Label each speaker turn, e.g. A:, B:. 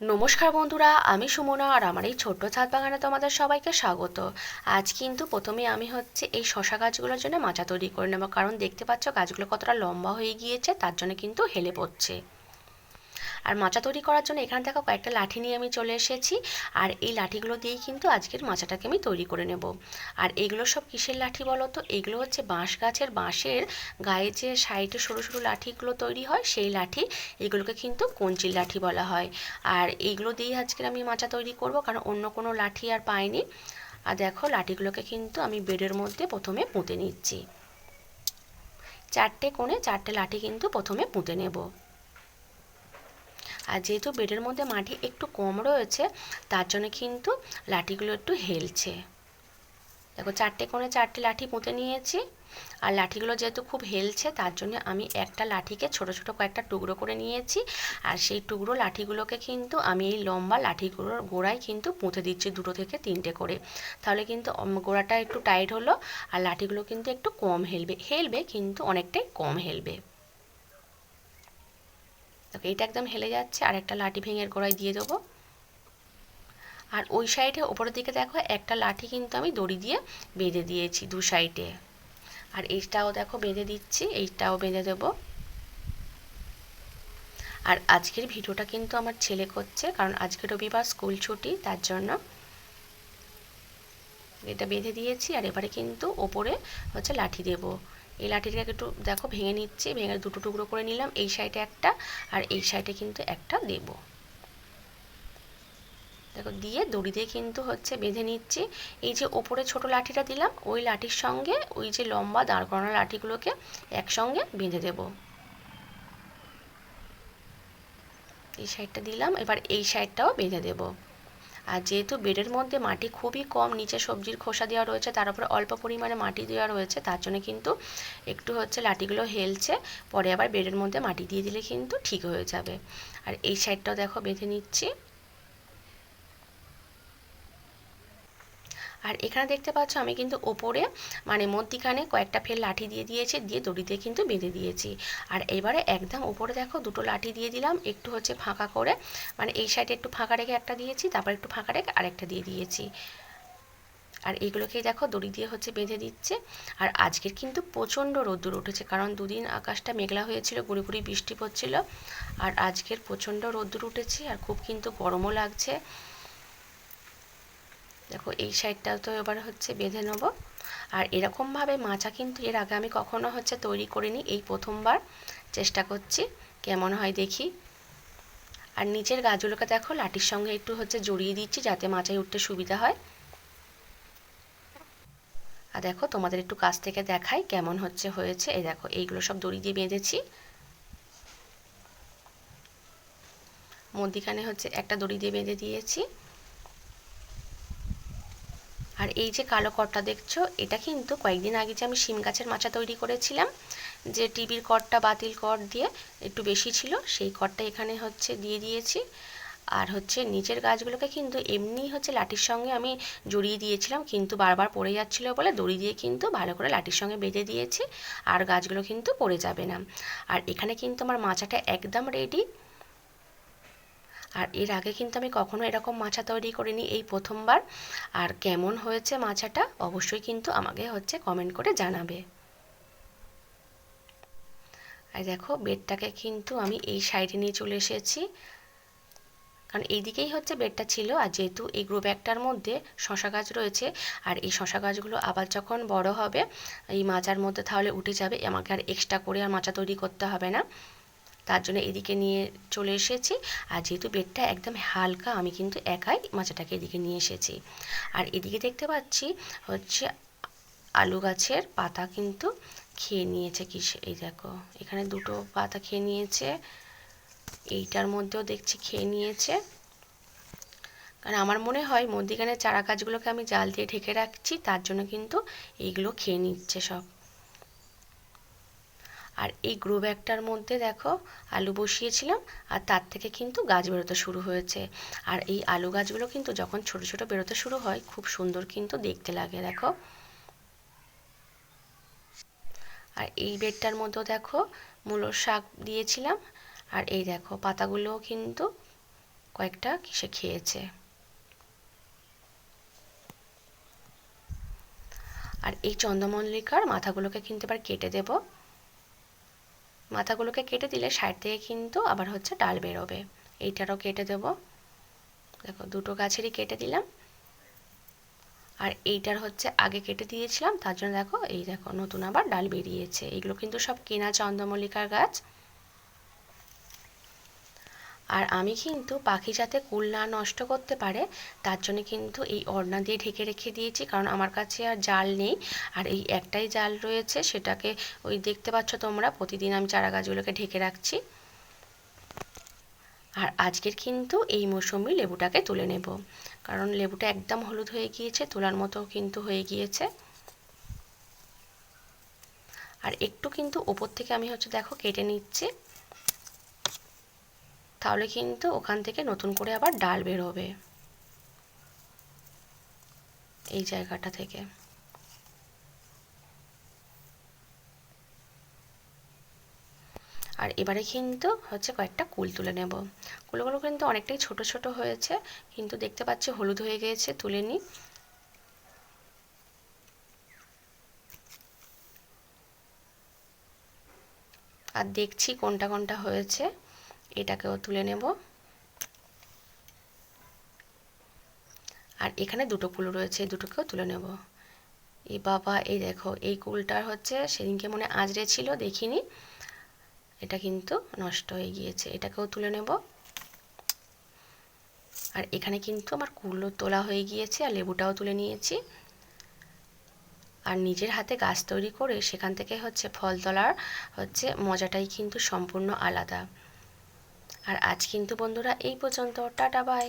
A: নমস্কার বন্ধুরা, আমি সুমনা আর আমার এই ছোট্ট ছাদ বাগানে তোমাদের সবাইকে স্বাগত। আজ কিন্তু প্রথমে আমি হচ্ছে এই শশা গাছগুলোর জন্য মাচা তৈরি করে নেব, কারণ দেখতে পাচ্ছ গাছগুলো কতটা লম্বা হয়ে গিয়েছে, তার জন্য কিন্তু হেলে পড়ছে। আর মাচা তৈরি করার জন্য এখানে দেখো কয়েকটা লাঠি নিয়ে আমি চলে এসেছি। আর এই লাঠিগুলো দিয়েই কিন্তু আজকের মাচাটাকে আমি তৈরি করে নেব। আর এগুলো সব কিসের লাঠি বলো তো? এগুলো হচ্ছে বাঁশ গাছের বাঁশের গায়ে যে সাইডে সরু সরু লাঠিগুলো তৈরি হয়, সেই লাঠি এগুলোকে কিন্তু কঞ্চির লাঠি বলা হয়। আর এইগুলো দিয়েই আজকের আমি মাচা তৈরি করব, কারণ অন্য কোনো লাঠি আর পাইনি। আর দেখো লাঠিগুলোকে কিন্তু আমি বেডের মধ্যে প্রথমে পুঁতে নিচ্ছি। চারটে কোণে চারটে লাঠি কিন্তু প্রথমে পুঁতে নেব। আর যেহেতু বেডের মধ্যে মাটি একটু কম রয়েছে, তার জন্য কিন্তু লাঠিগুলো একটু হেলছে। দেখো, চারটে কোণে চারটে লাঠি পুঁতে নিয়েছি। আর লাঠিগুলো যেহেতু খুব হেলছে, তার জন্য আমি একটা লাঠিকে ছোট ছোট কয়েকটা টুকরো করে নিয়েছি। আর সেই টুকরো লাঠিগুলোকে কিন্তু আমি এই লম্বা লাঠিগুলোর গোড়ায় কিন্তু পুঁতে দিচ্ছি দুটো থেকে তিনটে করে। তাহলে কিন্তু গোড়াটা একটু টাইট হলো, আর লাঠিগুলো কিন্তু একটু কম হেলবে হেলবে, কিন্তু অনেকটাই কম হেলবে। দেখো, এইটা একদম হেলে যাচ্ছে, আর একটা লাঠি ভেঙে গোড়ায় দিয়ে দেবো। আর ওই সাইডে, ওপরের দিকে দেখো, একটা লাঠি কিন্তু আমি দড়ি দিয়ে বেঁধে দিয়েছি দু সাইডে। আর এইটাও দেখো, বেঁধে দিচ্ছি, এইটাও বেঁধে দেবো। আর আজকের ভিডিওটা কিন্তু আমার ছেলে করছে, কারণ আজকে রবিবার স্কুল ছুটি, তার জন্য এটা বেঁধে দিয়েছি, আর এবারে কিন্তু ওপরে হচ্ছে লাঠি দেবো। এই লাঠিটাকে একটু দেখো, ভেঙে নিচ্ছি, ভেঙে দুটো টুকরো করে নিলাম, এই সাইডে একটা আর এই সাইডে কিন্তু একটা দেব। দেখো, দিয়ে দড়ি দিয়ে কিন্তু হচ্ছে বেঁধে নিচ্ছি। এই যে ওপরে ছোট লাঠিটা দিলাম, ওই লাঠির সঙ্গে, ওই যে লম্বা দাঁড় করানো লাঠিগুলোকে একসঙ্গে বেঁধে দেব। এই সাইডটা দিলাম, এবার এই সাইডটাও বেঁধে দেবো। আর যেহেতু বেডের মধ্যে মাটি খুবই কম, নিচে সবজির খোসা দেওয়া রয়েছে, তার উপরে অল্প পরিমাণে মাটি দেওয়া রয়েছে, তার জন্য কিন্তু একটু হচ্ছে লাঠিগুলো হেলছে, পরে আবার বেডের মধ্যে মাটি দিয়ে দিলে কিন্তু ঠিক হয়ে যাবে। আর এই সাইডটাও দেখো বেঁধে নিচ্ছি। আর এখানে দেখতে পাচ্ছ আমি কিন্তু ওপরে মানে মধ্যিখানে কয়েকটা ফের লাঠি দিয়ে দিয়েছি, দিয়ে দড়ি দিয়ে কিন্তু বেঁধে দিয়েছি। আর এবারে একদম ওপরে দেখো দুটো লাঠি দিয়ে দিলাম, একটু হচ্ছে ফাঁকা করে মানে এই সাইডে একটু ফাঁকা রেখে একটা দিয়েছি, তারপর একটু ফাঁকা রেখে আরেকটা দিয়ে দিয়েছি। আর এগুলোকেই দেখো দড়ি দিয়ে হচ্ছে বেঁধে দিচ্ছে। আর আজকের কিন্তু প্রচণ্ড রোদ্দুর উঠেছে, কারণ দুদিন আকাশটা মেঘলা হয়েছিল, গুড়ি গুড়ি বৃষ্টি পড়ছিল। আর আজকের প্রচণ্ড রোদ্দুর উঠেছে, আর খুব কিন্তু গরমও লাগছে। দেখো, এই সাইডটা তো এবার হচ্ছে বেঁধে নেব। আর এরকমভাবে মাচা কিন্তু এর আগে আমি কখনো হচ্ছে তৈরি করিনি, এই প্রথমবার চেষ্টা করছি, কেমন হয় দেখি। আর নিচের গাছগুলোকে দেখো, লাঠির সঙ্গে একটু হচ্ছে জড়িয়ে দিচ্ছি যাতে মাচায় উঠতে সুবিধা হয়। আর দেখো, তোমাদের একটু কাছ থেকে দেখাই কেমন হচ্ছে, হয়েছে। এই দেখো, এইগুলো সব দড়ি দিয়ে বেঁধেছি। মধ্যিখানে হচ্ছে একটা দড়ি দিয়ে বেঁধে দিয়েছি। আর এই যে কালো কটটা দেখছ, এটা কিন্তু কয়েকদিন আগে যে আমি শিম গাছের মাচা তৈরি করেছিলাম, যে টিভির কটটা বাতিল কর দিয়ে একটু বেশি ছিল, সেই কটটা এখানে হচ্ছে দিয়ে দিয়েছি। আর হচ্ছে নিচের গাছগুলোকে কিন্তু এমনি হচ্ছে লাঠির সঙ্গে আমি জড়িয়ে দিয়েছিলাম, কিন্তু বারবার পড়ে যাচ্ছিল বলে দড়ি দিয়ে কিন্তু ভালো করে লাঠির সঙ্গে বেঁধে দিয়েছি, আর গাছগুলো কিন্তু পড়ে যাবে না। আর এখানে কিন্তু আমার মাচাটা একদম রেডি আর এর আগে কিন্তু আমি কখনো এরকম মাছা তৈরি করিনি এই প্রথমবার। আর কেমন হয়েছে মাছাটা অবশ্যই কিন্তু আমাকে হচ্ছে কমেন্ট করে জানাবে। আর দেখো, বেডটাকে কিন্তু আমি এই সাইডে নিয়ে চলে এসেছি। কারণ এইদিকেই হচ্ছে বেডটা ছিল, আর যেহেতু এই গ্রো ব্যাগটার মধ্যে শশা গাছ রয়েছে, আর এই শশা গাছগুলো আবার যখন বড় হবে, এই মাচার মধ্যে তাহলে উঠে যাবে, আমাকে আর এক্সট্রা করে আর মাচা তৈরি করতে হবে না। তার জন্য এদিকে নিয়ে চলে এসেছি। আর যেহেতু বেডটা একদম হালকা, আমি কিন্তু একাই মাচাটাকে এদিকে নিয়ে এসেছি। আর এদিকে দেখতে পাচ্ছি হচ্ছে আলু গাছের পাতা কিন্তু খেয়ে নিয়েছে কি এই দেখো, এখানে দুটো পাতা খেয়ে নিয়েছে, এইটার মধ্যেও দেখছি খেয়ে নিয়েছে। কারণ আমার মনে হয় মধ্যিখানে চারা গাছগুলোকে আমি জাল দিয়ে ঢেকে রাখছি, তার জন্য কিন্তু এইগুলো খেয়ে নিচ্ছে সব। আর এই গ্রো ব্যাগটার মধ্যে দেখো আলু বসিয়েছিলাম, আর তার থেকে কিন্তু গাছ বেরোতে শুরু হয়েছে। আর এই আলু গাছগুলো কিন্তু যখন ছোট ছোট বেরোতে শুরু হয়, খুব সুন্দর কিন্তু দেখতে লাগে, দেখো। আর এই বেডটার মধ্যেও দেখো মূলো শাক দিয়েছিলাম, আর এই দেখো পাতাগুলোও কিন্তু কয়েকটা সে খেয়েছে। আর এই চন্দ্রমল্লিকার মাথাগুলোকে কিন্তু এবার কেটে দেব। মাথাগুলোকে কেটে দিলে সাইড থেকে কিন্তু আবার হচ্ছে ডাল বেরোবে। এইটারও কেটে দেব। দেখো, দুটো গাছেরই কেটে দিলাম। আর এইটার হচ্ছে আগে কেটে দিয়েছিলাম, তার জন্য দেখো, এই দেখো, নতুন আবার ডাল বেরিয়েছে। এগুলো কিন্তু সব কেনা চন্দ্রমল্লিকার গাছ। আর আমি কিন্তু পাখি যাতে কুল না নষ্ট করতে পারে, তার জন্য কিন্তু এই ওড়না দিয়ে ঢেকে রেখে দিয়েছি। কারণ আমার কাছে আর জাল নেই। আর এই একটাই জাল রয়েছে, সেটাকে ওই দেখতে পাচ্ছ তোমরা, প্রতিদিন আমি চারা গাছগুলোকে ঢেকে রাখছি। আর আজকের কিন্তু এই মৌসুমি লেবুটাকে তুলে নেব। কারণ লেবুটা একদম হলুদ হয়ে গিয়েছে, তোলার মতো কিন্তু হয়ে গিয়েছে। আর একটু কিন্তু ওপর থেকে আমি হচ্ছে দেখো কেটে নিচ্ছি। তাহলে কিন্তু ওখান থেকে নতুন করে আবার ডাল বেরোবে। এই জায়গাটা থেকে। আর এবারে কিন্তু হচ্ছে কয়েকটা কুল তুলে নেব। কুলগুলো কিন্তু অনেকটাই ছোট ছোট হয়েছে, কিন্তু দেখতে পাচ্ছি হলুদ হয়ে গিয়েছে, তুলে নিই। আর দেখছি কোনটা কোনটা হয়েছে। এটাকেও তুলে নেব। আর এখানে দুটো কুল রয়েছে, দুটোকেও তুলে নেব। এই বাবা, এই দেখো, এই কুলটার হচ্ছে সেদিনকে মনে আজরে ছিল, দেখিনি। এটা কিন্তু নষ্ট হয়ে গিয়েছে, এটাকেও তুলে নেব। আর এখানে কিন্তু আমার কুলো তোলা হয়ে গিয়েছে, আর লেবুটাও তুলে নিয়েছি। আর নিজের হাতে গাছ তৈরি করে সেখান থেকে হচ্ছে ফল তোলার হচ্ছে মজাটাই কিন্তু সম্পূর্ণ আলাদা। আর আজ কিন্তু বন্ধুরা এই পর্যন্ত টাটা বাই